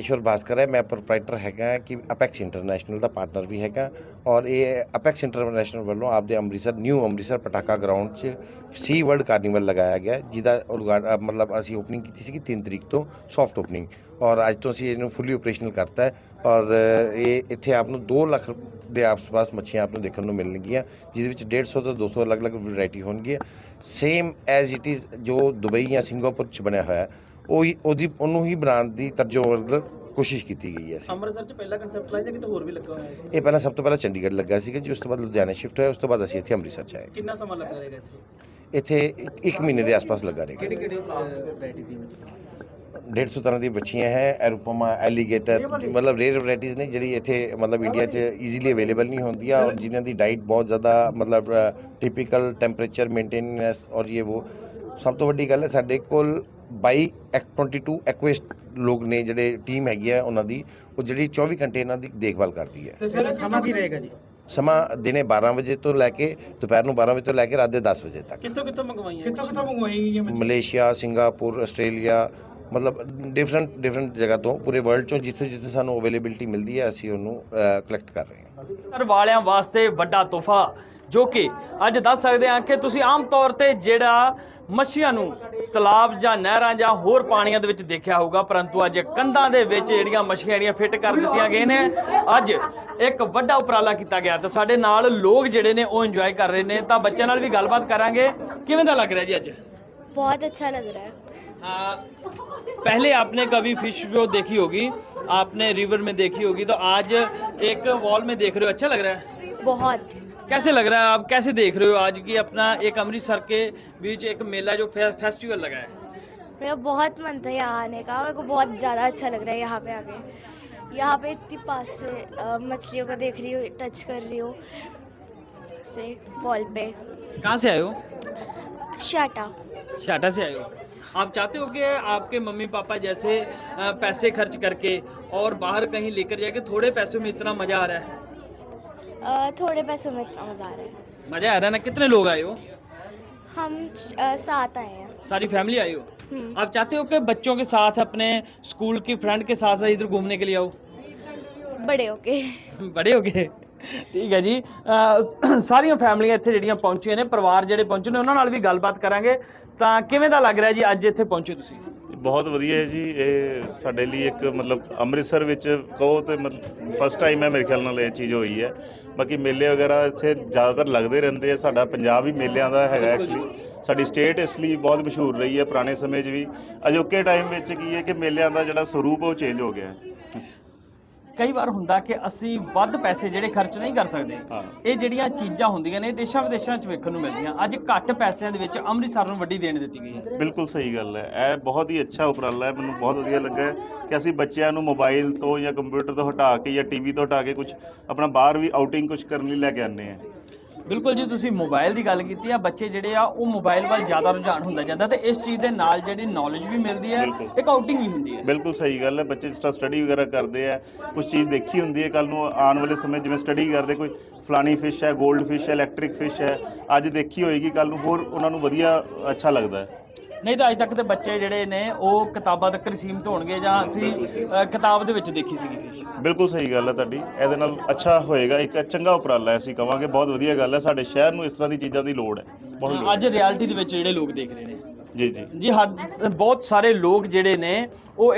ਈਸ਼ਵਰ ਭਾਸਕਰ ਹੈ ਮੈਂ ਪ੍ਰੋਪਰਾਈਟਰ ਹੈਗਾ ਕਿ ਅਪੈਕਸ ਇੰਟਰਨੈਸ਼ਨਲ ਦਾ ਪਾਰਟਨਰ ਵੀ ਹੈਗਾ ਔਰ ਇਹ ਅਪੈਕਸ ਇੰਟਰਨੈਸ਼ਨਲ ਵੱਲੋਂ ਆਪਦੇ ਅੰਮ੍ਰਿਤਸਰ ਨਿਊ ਅੰਮ੍ਰਿਤਸਰ ਪਟਾਕਾ ਗਰਾਊਂਡ 'ਚ ਸੀ ਵਰਲਡ ਕਾਰਨੀਵਲ ਲਗਾਇਆ ਗਿਆ ਜਿਹਦਾ ਉਦਘਾਟਨ ਮਤਲਬ ਅਸੀਂ ਓਪਨਿੰਗ ਕੀਤੀ ਸੀ 3 ਤਰੀਕ ਤੋਂ ਸੌਫਟ ਓਪਨਿੰਗ ਔਰ ਅੱਜ ਤੋਂ ਅਸੀਂ ਇਹਨੂੰ ਫੁੱਲੀ ਆਪਰੇਸ਼ਨਲ ਕਰਤਾ ਹੈ ਔਰ ਇਹ ਇੱਥੇ ਆਪ ਨੂੰ 2 ਲੱਖ ਦੇ ਆਸ-ਪਾਸ ਮੱਛੀਆਂ ਆਪ ਨੂੰ ਦੇਖਣ ਨੂੰ ਮਿਲਣਗੀਆਂ ਜਿਹਦੇ ਵਿੱਚ 150 ਤੋਂ 200 ਅਲੱਗ-ਅਲੱਗ ਵੈਰਾਈਟੀ ਹੋਣਗੀਆਂ। ਸੇਮ ਐਜ਼ ਇਟ ਇਜ਼ ਜੋ ਦੁਬਈ ਜਾਂ ਸਿੰਗਾਪੁਰ 'ਚ ਬਣਿਆ ਹੋਇਆ ਹੈ, ਉਹੀ ਉਹਦੀ ਉਹਨੂੰ ਹੀ ਬਣਾਉਣ ਦੀ ਤਰਜੋ ਕੋਸ਼ਿਸ਼ ਕੀਤੀ ਗਈ ਹੈ ਅਸੀਂ। ਅੰਮ੍ਰਿਤਸਰ ਚ ਪਹਿਲਾ ਕਨਸੈਪਟ ਲਾਇਆ ਜਾਂ ਕਿਤੇ ਹੋਰ ਵੀ ਲੱਗਾ ਹੋਇਆ ਹੈ ਇਹ ਪਹਿਲਾਂ ਸਭ ਤੋਂ ਪਹਿਲਾਂ ਚੰਡੀਗੜ੍ਹ ਲੱਗਾ ਸੀਗਾ ਜੀ ਉਸ ਤੋਂ ਬਾਅਦ ਲੁਧਿਆਣਾ ਸ਼ਿਫਟ ਹੋਇਆ ਉਸ ਤੋਂ ਬਾਅਦ ਅਸੀਂ ਇੱਥੇ ਅੰਮ੍ਰਿਤਸਰ ਚ ਆਏ। ਕਿੰਨਾ ਸਮਾਂ ਲੱਗਾ ਰਹੇਗਾ ਇੱਥੇ? ਇੱਥੇ ਇੱਕ- ਇੱਕ ਮਹੀਨੇ ਦੇ ਆਸ-ਪਾਸ ਲੱਗਾ ਰਹੇਗਾ। ਕਿਹੜੀ ਕਿਹੜੀ ਵੈਰਾਈਟੀ ਦੀ 150 ਤਰ੍ਹਾਂ ਦੀ ਬੱਚੀਆਂ ਹੈ ਐਰੋਪੋਮਾ ਐਲੀਗੇਟਰ ਮਤਲਬ ਰੇਅਰ ਵੈਰਾਈਟੀਆਂ ਨੇ ਜਿਹੜੀ ਇੱਥੇ ਮਤਲਬ ਇੰਡੀਆ 'ਚ ਈਜ਼ੀਲੀ ਅਵੇਲੇਬਲ ਨਹੀਂ ਹੁੰਦੀਆਂ ਔਰ ਜਿਨ੍ਹਾਂ ਦੀ ਡਾਈਟ ਬਹੁਤ ਜ਼ਿਆਦਾ ਮਤਲਬ ਟਿਪੀਕਲ ਟੈਂਪਰੇਚਰ ਮੇਨਟੇਨੈਂਸ ਔਰ ਇਹ ਉਹ। ਸਭ ਤੋਂ ਵੱਡੀ ਗੱਲ ਹੈ ਸਾਡੇ ਕੋਲ 22 ਐਕ 22 ਐਕੁਇਸਟ ਲੋਕ ਨੇ ਜਿਹੜੇ ਟੀਮ ਹੈਗੀ ਹੈ ਉਹਨਾਂ ਦੀ ਉਹ ਜਿਹੜੀ 24 ਘੰਟੇ ਇਹਨਾਂ ਦੀ ਦੇਖਭਾਲ ਕਰਦੀ ਹੈ। ਤੇ ਸਰ ਸਮਾਂ ਕੀ ਰਹੇਗਾ ਜੀ? ਸਮਾਂ ਦਿਨੇ 12 ਵਜੇ ਤੋਂ ਲੈ ਕੇ ਦੁਪਹਿਰ ਨੂੰ 12 ਵਜੇ ਤੋਂ ਲੈ ਕੇ ਰਾਤ ਦੇ 10 ਵਜੇ ਤੱਕ। ਕਿੱਥੋਂ ਕਿੱਥੋਂ ਮੰਗਵਾਈਆਂ ਕਿੱਥੋਂ ਕਿੱਥੋਂ ਮੰਗਵਾਈ ਮੱਛੀਆਂ? ਮਲੇਸ਼ੀਆ ਸਿੰਗਾਪੁਰ ਆਸਟ੍ਰੇਲੀਆ ਮਤਲਬ ਡਿਫਰੈਂਟ ਡਿਫਰੈਂਟ ਜਗ੍ਹਾ ਤੋਂ ਪੂਰੇ ਵਰਲਡ ਚੋਂ ਜਿੱਥੇ ਜਿੱਥੇ ਸਾਨੂੰ ਅਵੇਲੇਬਿਲਟੀ ਮਿਲਦੀ ਹੈ ਅਸੀਂ ਉਹਨੂੰ ਕਲੈਕਟ ਕਰ ਰਹੇ ਹਾਂ। ਘਰ ਵਾਲਿਆਂ ਵਾਸਤੇ ਵੱਡਾ ਤੋਹਫਾ ਜੋ ਕਿ ਅੱਜ ਦੱਸ ਸਕਦੇ ਹਾਂ ਕਿ ਤੁਸੀਂ ਆਮ ਤੌਰ ਤੇ ਜਿਹੜਾ ਮੱਛੀਆਂ ਨੂੰ ਤਲਾਬ ਜਾਂ ਨਹਿਰਾਂ ਜਾਂ ਹੋਰ ਪਾਣੀਆਂ ਦੇ ਵਿੱਚ ਦੇਖਿਆ ਹੋਊਗਾ ਪਰੰਤੂ ਅੱਜ ਕੰਧਾਂ ਦੇ ਵਿੱਚ ਜਿਹੜੀਆਂ ਮੱਛੀਆਂ ਜਿਹੜੀਆਂ ਫਿੱਟ ਕਰ ਦਿੱਤੀਆਂ ਗਈਆਂ ਨੇ ਅੱਜ ਇੱਕ ਵੱਡਾ ਉਪਰਾਲਾ ਕੀਤਾ ਗਿਆ ਤੇ ਸਾਡੇ ਨਾਲ ਲੋਕ ਜਿਹੜੇ ਨੇ ਉਹ ਇੰਜੋਏ ਕਰ ਰਹੇ ਨੇ ਤਾਂ ਬੱਚਿਆਂ ਨਾਲ ਵੀ ਗੱਲਬਾਤ ਕਰਾਂਗੇ ਕਿਵੇਂ ਦਾ ਲੱਗ ਰਿਹਾ ਜੀ ਅੱਜ बहुत अच्छा लग रहा है आ, पहले आपने कभी फिश शो देखी होगी आपने रिवर में देखी होगी तो आज एक वॉल में देख रहे हो अच्छा लग रहा है बहुत कैसे लग रहा है आप? कैसे देख रहे हो आज की अपना एक अमृतसर के बीच एक मेला जो फे, फेस्टिवल लगा है? मेरा बहुत मन था यहाँ आने का। मेरे को बहुत ज़्यादा अच्छा लग रहा है यहाँ पे आके। यहाँ पे इतनी पास से मछलियों को देख रही हो टच कर रही हूँ। से वॉल पे। कहाँ से आए हो? शाटा। शाटा से आए हो। आप चाहते हो कि आपके मम्मी पापा जैसे पैसे खर्च करके और बाहर कहीं लेकर जाके थोड़े पैसों में इतना मज़ा आ रहा है? अ, थोड़े पैसों में इतना मज़ा आ रहा है मज़ा आ रहा है ना कितने लोग आए हो हम अ, सात आए हैं सारी फैमिली आई हो हम्म, आप चाहते हो कि बच्चों के साथ अपने स्कूल के फ्रेंड के साथ इधर घूमने के लिए आओ बड़े होके ਬੜੇ ਹੋ ਗਏ ਠੀਕ ਹੈ ਜੀ ਅਹ ਸਾਰੀਆਂ ਫੈਮਲੀਆਂ ਇੱਥੇ ਜਿਹੜੀਆਂ ਪਹੁੰਚੀਆਂ ਨੇ ਪਰਿਵਾਰ ਜਿਹੜੇ ਪਹੁੰਚੇ ਨੇ ਉਹਨਾਂ ਨਾਲ ਵੀ ਗੱਲਬਾਤ ਕਰਾਂਗੇ ਤਾਂ ਕਿਵੇਂ ਦਾ ਲੱਗ ਰਿਹਾ ਜੀ ਅੱਜ ਇੱਥੇ ਪਹੁੰਚੇ ਤੁਸੀਂ ਬਹੁਤ ਵਧੀਆ ਹੈ ਜੀ। ਇਹ ਸਾਡੇ ਲਈ ਇੱਕ ਮਤਲਬ ਅੰਮ੍ਰਿਤਸਰ ਵਿੱਚ ਕਹੋ ਤੇ ਮਤਲਬ ਫਸਟ ਟਾਈਮ ਹੈ ਮੇਰੇ ਖਿਆਲ ਨਾਲ ਇਹ ਚੀਜ਼ ਹੋਈ ਹੈ। ਬਾਕੀ ਮੇਲੇ ਵਗੈਰਾ ਇੱਥੇ ਜ਼ਿਆਦਾਤਰ ਲੱਗਦੇ ਰਹਿੰਦੇ ਆ। ਸਾਡਾ ਪੰਜਾਬ ਹੀ ਮੇਲਿਆਂ ਦਾ ਹੈਗਾ ਐਕਚੁਅਲੀ ਸਾਡੀ ਸਟੇਟ ਇਸ ਲਈ ਬਹੁਤ ਮਸ਼ਹੂਰ ਰਹੀ ਹੈ ਪੁਰਾਣੇ ਸਮੇਂ 'ਚ ਵੀ। ਅਜੋਕੇ ਟਾਈਮ ਵਿੱਚ ਕੀ ਹੈ ਕਿ ਮੇਲਿਆਂ ਦਾ ਜਿਹੜਾ ਸਰੂਪ ਉਹ ਚੇਂਜ ਹੋ ਗਿਆ ਹੈ। ਕਈ ਵਾਰ ਹੁੰਦਾ ਕਿ ਅਸੀਂ ਵੱਧ ਪੈਸੇ ਜਿਹੜੇ ਖਰਚ ਨਹੀਂ ਕਰ ਸਕਦੇ। ਹਾਂ। ਇਹ ਜਿਹੜੀਆਂ ਚੀਜ਼ਾਂ ਹੁੰਦੀਆਂ ਨੇ ਦੇਸ਼ਾਂ ਵਿਦੇਸ਼ਾਂ 'ਚ ਵੇਖਣ ਨੂੰ ਮਿਲਦੀਆਂ। ਅੱਜ ਘੱਟ ਪੈਸਿਆਂ ਦੇ ਵਿੱਚ ਅੰਮ੍ਰਿਤਸਰ ਨੂੰ ਵੱਡੀ ਦੇਣ ਦਿੱਤੀ ਗਈ ਹੈ। ਬਿਲਕੁਲ ਸਹੀ ਗੱਲ ਹੈ। ਇਹ ਬਹੁਤ ਹੀ ਅੱਛਾ ਉਪਰਾਲਾ ਹੈ। ਮੈਨੂੰ ਬਹੁਤ ਵਧੀਆ ਲੱਗਾ ਹੈ ਕਿ ਅਸੀਂ ਬੱਚਿਆਂ ਨੂੰ ਮੋਬਾਈਲ ਤੋਂ ਜਾਂ ਕੰਪਿਊਟਰ ਤੋਂ ਹਟਾ ਕੇ ਜਾਂ ਟੀਵੀ ਤੋਂ ਹਟਾ ਕੇ ਕੁਝ ਆਪਣਾ ਬਾਹਰ ਵੀ ਆਊਟਿੰਗ ਕੁਝ ਕਰਨ ਲਈ ਲੈ ਕੇ ਆਉਂਦੇ ਹਾਂ। ਬਿਲਕੁਲ ਜੀ ਤੁਸੀਂ ਮੋਬਾਈਲ ਦੀ ਗੱਲ ਕੀਤੀ ਆ ਬੱਚੇ ਜਿਹੜੇ ਆ ਉਹ ਮੋਬਾਈਲ ਵੱਲ ਜ਼ਿਆਦਾ ਰੁਝਾਨ ਹੁੰਦਾ ਜਾਂਦਾ ਤੇ ਇਸ ਚੀਜ਼ ਦੇ ਨਾਲ ਜਿਹੜੀ ਨੌਲੇਜ ਵੀ ਮਿਲਦੀ ਹੈ। ਇੱਕ ਆਊਟਿੰਗ ਵੀ ਹੁੰਦੀ ਹੈ ਬਿਲਕੁਲ ਸਹੀ ਗੱਲ ਹੈ ਬੱਚੇ ਜਿਸ ਤਰ੍ਹਾਂ ਸਟੱਡੀ ਵਗੈਰਾ ਕਰਦੇ ਆ ਕੁਝ ਚੀਜ਼ ਦੇਖੀ ਹੁੰਦੀ ਹੈ ਕੱਲ ਨੂੰ ਆਉਣ ਵਾਲੇ ਸਮੇਂ ਜਿਵੇਂ ਸਟੱਡੀ ਕਰਦੇ ਕੋਈ ਫਲਾਣੀ ਫਿਸ਼ ਹੈ 골ਡ ਫਿਸ਼ ਹੈ ਇਲੈਕਟ੍ਰਿਕ ਫਿਸ਼ ਹੈ ਅੱਜ ਦੇਖੀ ਹੋਏਗੀ ਕੱਲ ਨੂੰ ਹੋਰ ਉਹਨਾਂ ਨੂੰ ਵਧੀਆ ਅੱਛਾ ਲੱਗਦਾ ਹੈ ਨਹੀਂ ਤਾਂ ਅੱਜ ਤੱਕ ਤੇ ਬੱਚੇ ਜਿਹੜੇ ਨੇ ਉਹ ਕਿਤਾਬਾਂ ਤੱਕ ਸੀਮਿਤ ਹੋਣਗੇ ਜਾਂ ਅਸੀਂ ਅ, ਕਿਤਾਬ ਦੇ ਵਿੱਚ ਦੇਖੀ ਸੀਗੀ ਫਿਸ਼ ਬਿਲਕੁਲ ਸਹੀ ਗੱਲ ਹੈ ਤੁਹਾਡੀ। ਇਹਦੇ ਨਾਲ ਅੱਛਾ ਹੋਏਗਾ ਇੱਕ ਚੰਗਾ ਉਪਰਾਲਾ ਹੈ ਅਸੀਂ ਕਵਾਂਗੇ। ਬਹੁਤ ਵਧੀਆ ਗੱਲ ਹੈ ਸਾਡੇ ਸ਼ਹਿਰ ਨੂੰ ਇਸ ਤਰ੍ਹਾਂ ਦੀ ਚੀਜ਼ਾਂ ਦੀ ਲੋੜ ਹੈ। ਬਹੁਤ ਲੋੜ ਅੱਜ ਰਿਐਲਿਟੀ ਦੇ ਵਿੱਚ ਜਿਹੜੇ ਲੋਕ ਦੇਖ ਰਹੇ ਨੇ। ਜੀ ਜੀ। ਜੀ ਹਰ ਬਹੁਤ ਸਾਰੇ ਲੋਕ ਜਿਹੜੇ ਨੇ ਉਹ